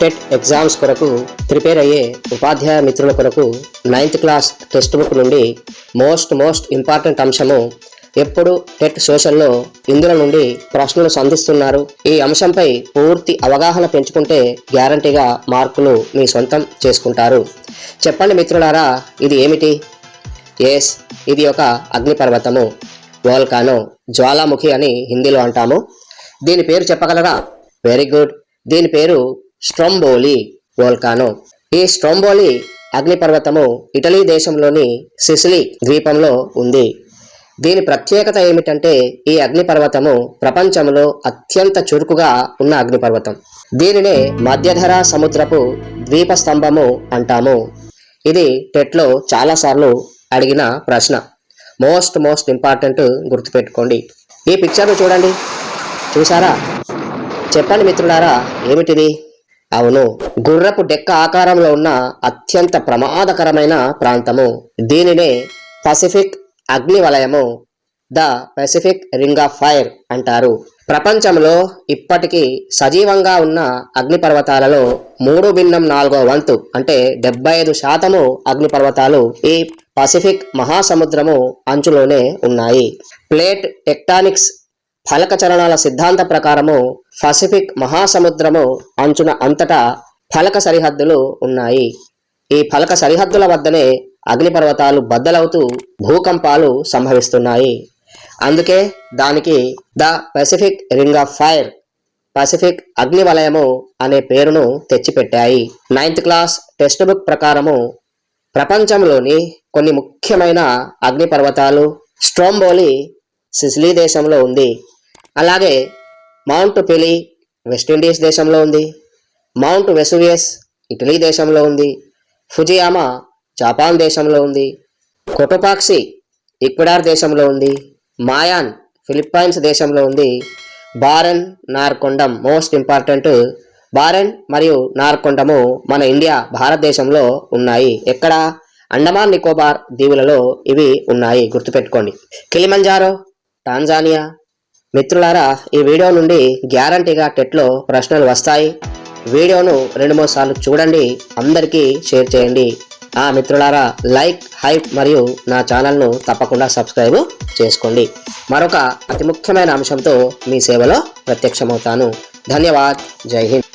TET exams కొరకు prepare అయ్యే ఉపాధ్యాయ మిత్రుల కొరకు నైన్త్ క్లాస్ టెక్స్ట్ బుక్ నుండి మోస్ట్ మోస్ట్ ఇంపార్టెంట్ అంశము ఎప్పుడు టెట్ సోషల్లో ఇందుల నుండి ప్రశ్నలు సంధిస్తున్నారు. ఈ అంశంపై పూర్తి అవగాహన పెంచుకుంటే గ్యారంటీగా మార్కులు మీ సొంతం చేసుకుంటారు. చెప్పండి మిత్రులారా ఇది ఏమిటి? ఎస్ ఇది ఒక అగ్నిపర్వతము. వోల్కానో జ్వాలాముఖి అని హిందీలో అంటాము. దీని పేరు చెప్పగలరా? వెరీ గుడ్ దీని పేరు స్ట్రంబోలి వోల్కానో. ఈ స్ట్రంబోలి అగ్నిపర్వతము ఇటలీ దేశంలోని సిసిలి ద్వీపంలో ఉంది. దీని ప్రత్యేకత ఏమిటంటే ఈ అగ్నిపర్వతము ప్రపంచంలో అత్యంత చురుకుగా ఉన్న అగ్నిపర్వతం. దీనినే మధ్యధరా సముద్రపు ద్వీప స్తంభము అంటాము. ఇది టెట్లో చాలాసార్లు అడిగిన ప్రశ్న. మోస్ట్ మోస్ట్ ఇంపార్టెంట్ గుర్తుపెట్టుకోండి. ఈ పిక్చర్ను చూడండి. చూసారా? చెప్పండి మిత్రులారా ఏమిటిది? అవును గుర్రపు డెక్క ఆకారంలో ఉన్న అత్యంత ప్రమాదకరమైన ప్రాంతము దీనినే పసిఫిక్ అగ్ని వలయము the Pacific ring of fire అంటారు. ప్రపంచంలో ఇప్పటికీ సజీవంగా ఉన్న అగ్నిపర్వతాలలో మూడు భిన్నం నాలుగో వంతు అంటే డెబ్బై ఐదు శాతము అగ్నిపర్వతాలు ఈ పసిఫిక్ మహాసముద్రము అంచులోనే ఉన్నాయి. ప్లేట్ టెక్టానిక్స్ ఫలక చలనాల సిద్ధాంత ప్రకారము పసిఫిక్ మహాసముద్రము అంచున అంతటా ఫలక సరిహద్దులు ఉన్నాయి. ఈ ఫలక సరిహద్దుల వద్దనే అగ్నిపర్వతాలు బద్దలవుతూ భూకంపాలు సంభవిస్తున్నాయి. అందుకే దానికి the pacific ring of fire pacific అగ్ని వలయము అనే పేరును తెచ్చిపెట్టాయి. నైన్త్ క్లాస్ టెక్స్ట్ బుక్ ప్రకారము ప్రపంచంలోని కొన్ని ముఖ్యమైన అగ్నిపర్వతాలు స్ట్రోంబోలి సిసిలీ దేశంలో ఉంది. అలాగే మౌంట్ పెలి వెస్టిండీస్ దేశంలో ఉంది. మౌంట్ వెసువియస్ ఇటలీ దేశంలో ఉంది. ఫుజియామా జపాన్ దేశంలో ఉంది. కొటోపాక్సి ఈక్వెడార్ దేశంలో ఉంది. మాయాన్ ఫిలిప్పైన్స్ దేశంలో ఉంది. Barren Narcondam most important. Barren మరియు నార్కొండము మన ఇండియా భారతదేశంలో ఉన్నాయి. ఎక్కడ? అండమాన్ నికోబార్ దీవులలో ఇవి ఉన్నాయి. గుర్తుపెట్టుకోండి. Kilimanjaro Tanzania. మిత్రులారా ఈ వీడియో నుండి గ్యారంటీగా టెట్లో ప్రశ్నలు వస్తాయి. వీడియోను రెండు మూడు సార్లు చూడండి అందరికీ షేర్ చేయండి. ఆ మిత్రులారా లైక్ హైప్ మరియు నా ఛానల్ను తప్పకుండా సబ్స్క్రైబ్ చేసుకోండి. మరొక అతి ముఖ్యమైన అంశంతో మీ సేవలో ప్రత్యక్షమవుతాను. ధన్యవాద్. జై హింద్.